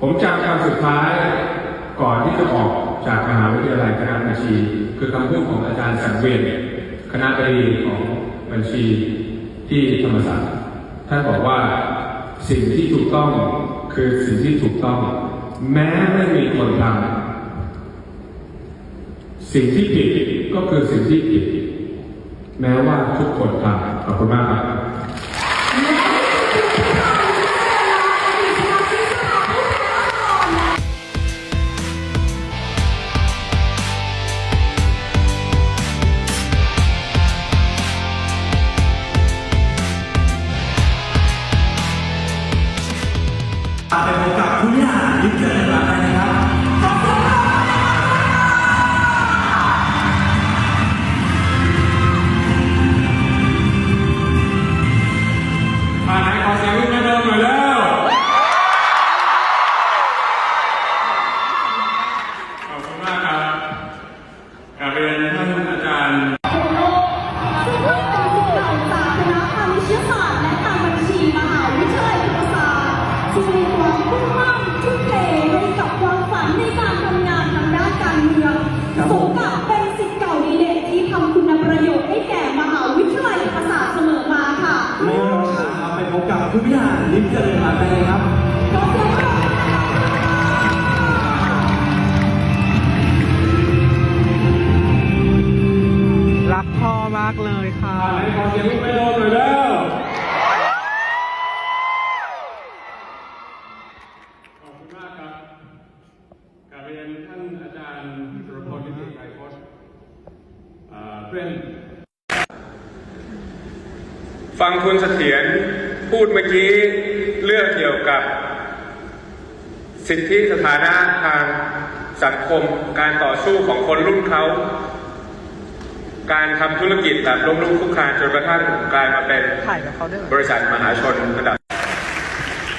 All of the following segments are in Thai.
ผมจำคำสุดท้ายก่อนที่จะออกจากมหาวิทยาลัยคณะบัญชี คือคำพูดของอาจารย์สังเวียนคณะบดีของบัญชีที่ธรรมศาสตร์ท่านบอกว่าสิ่งที่ถูกต้องคือสิ่งที่ถูกต้อง แม้ไม่มีคนทำสิ่งที่ผิดก็คือสิ่งที่ผิด แม้ว่าทุกคนทำขอบคุณมากครับ ไไปพบกับผู้บริหารยิ้มเจริญรัตน์ได้เลยครับขอเสียงปรบมือรักพ่อมากเลยค่ะอ่าไหนขอเสียงลูกแม่เดิมหน่อยแล้วขอบคุณมากครับกราบเรียนท่านอาจารย์สุรพลนิติไกรพจน์อ่าเพื่อนฟังคุณเสถียร พูดเมื่อกี้เรื่องเกี่ยวกับ สิทธิสถานะทางสังคม การต่อสู้ของคนรุ่นเขาการทำธุรกิจแบบล้มลุกคลุกคลานจนกระทั่งกลายมาเป็นถ่ายกับเขาด้วยเหรอบริษัทมหาชนระดับ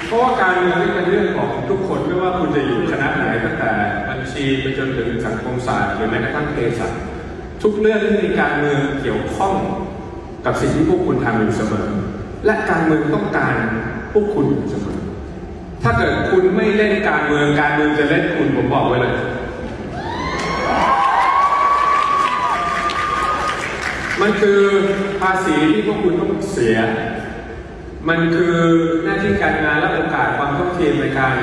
เพราะว่าการเมืองนี่เป็นเรื่องของทุกคนไม่ว่าคุณจะอยู่คณะไหนตั้งแต่บัญชีไปจนถึงสังคมศาสตร์หรือแม้กระทั่งเภสัชทุกเรื่องที่มีการเมืองเกี่ยวข้องกับสิ่งที่พวกคุณทำอยู่เสมอ และการเมืองต้องการพวกคุณอยู่เสมอถ้าเกิดคุณไม่เล่นการเมืองการเมืองจะเล่นคุณผมบอกไว้เลย มันคือภาษีที่พวกคุณต้องเสีย มันคือหน้าที่การงานและโอกาสความเท่าเทียมในการ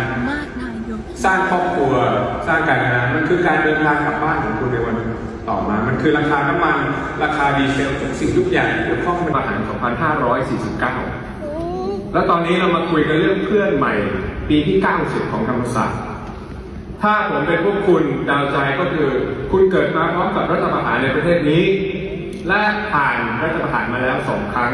สร้างครอบครัวสร้างการงาน มันคือการเดินทางกลับบ้านของคุณในวัน ต่อมา มันคือราคาน้ำมัน ราคาดีเซลทุกสิ่งทุกอย่างที่เกี่ยวข้องเป็นอาหาร 2549 แล้วตอนนี้เรามาคุยกันเรื่องเพื่อนใหม่ ปีที่ 90 ของธรรมศาสตร์ ถ้าผมเป็นพวกคุณดาวใจก็คือ คุณเกิดมาพร้อมกับรัฐประหารในประเทศนี้ และผ่านรัฐประหารมาแล้วสองครั้ง